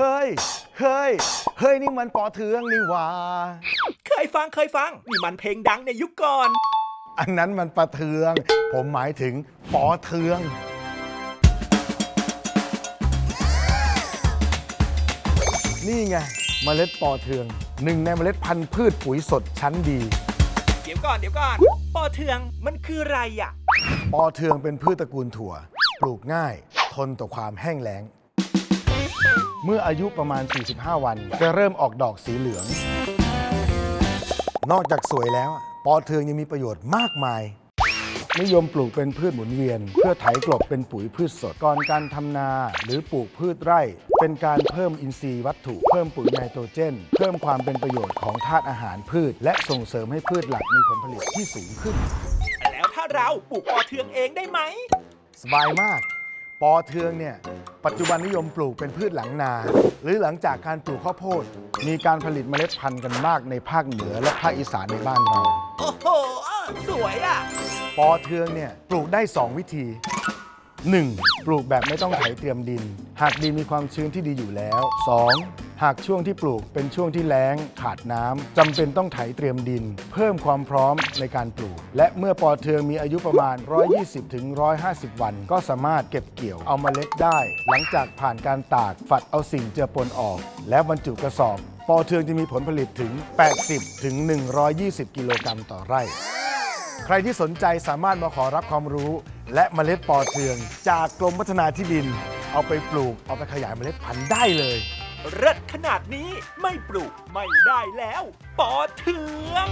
เฮ้ย เฮ้ย เฮ้ยนี่มันปอเทืองนี่หว่า เคยฟังเคยฟัง นี่มันเพลงดังในยุคก่อน อันนั้นมันปะเทือง ผมหมายถึงปอเทือง นี่ไงเมล็ดปอเทือง หนึ่งในเมล็ดพันธุ์พืชปุ๋ยสดชั้นดี เดี๋ยวก่อนเดี๋ยวก่อน ปอเทืองมันคืออะไรอะ ปอเทืองเป็นพืชตระกูลถั่ว ปลูกง่าย ทนต่อความแห้งแล้ง เมื่ออายุประมาณ 45 วัน จะเริ่มออกดอกสีเหลือง นอกจากสวยแล้ว ปอเทืองยังมีประโยชน์มากมาย นิยมปลูกเป็นพืชหมุนเวียน เพื่อไถกลบเป็นปุ๋ยพืชสด ก่อนการทำนาหรือปลูกพืชไร่ เป็นการเพิ่มอินทรีย์วัตถุ เพิ่มปุ๋ยไนโตรเจน เพิ่มความเป็นประโยชน์ของธาตุอาหารพืช และส่งเสริมให้พืชหลักมีผลผลิตที่สูงขึ้น แล้วถ้าเราปลูกปอเทืองเองได้ไหม สบายมาก ปอเทืองเนี่ยปัจจุบันนิยมปลูกเป็นพืชหลังนา หรือหลังจากการปลูกข้าวโพด มีการผลิตเมล็ดพันธุ์กันมากในภาคเหนือและภาคอีสานในบ้านเรา โอ้โห สวยอะ ปอเทืองเนี่ยปลูกได้ 2 วิธี 1. ปลูกแบบไม่ต้องไถเตรียมดิน หากดินมีความชื้นที่ดีอยู่แล้ว 2. หากช่วงที่ปลูกเป็นช่วงที่แล้งขาดน้ำจำเป็นต้องไถเตรียมดิน เพิ่มความพร้อมในการปลูก และเมื่อปอเทืองมีอายุประมาณ 120ถึง150 วัน ก็สามารถเก็บเกี่ยวเอามาเมล็ดได้ หลังจากผ่านการตากฝัดเอาสิ่งเจือปนออก แล้วบรรจุกระสอบ ปอเทืองจะมีผลผลิตถึง 80ถึง120 กิโลกรัมต่อไร่ ใครที่สนใจสามารถมาขอรับความรู้ และเมล็ดปอเทือง จากกรมพัฒนาที่ดิน เอาไปปลูกเอาไปขยายเมล็ดพันธุ์ได้เลย เลิศขนาดนี้ไม่ปลูกไม่ได้แล้ว ปอเทือง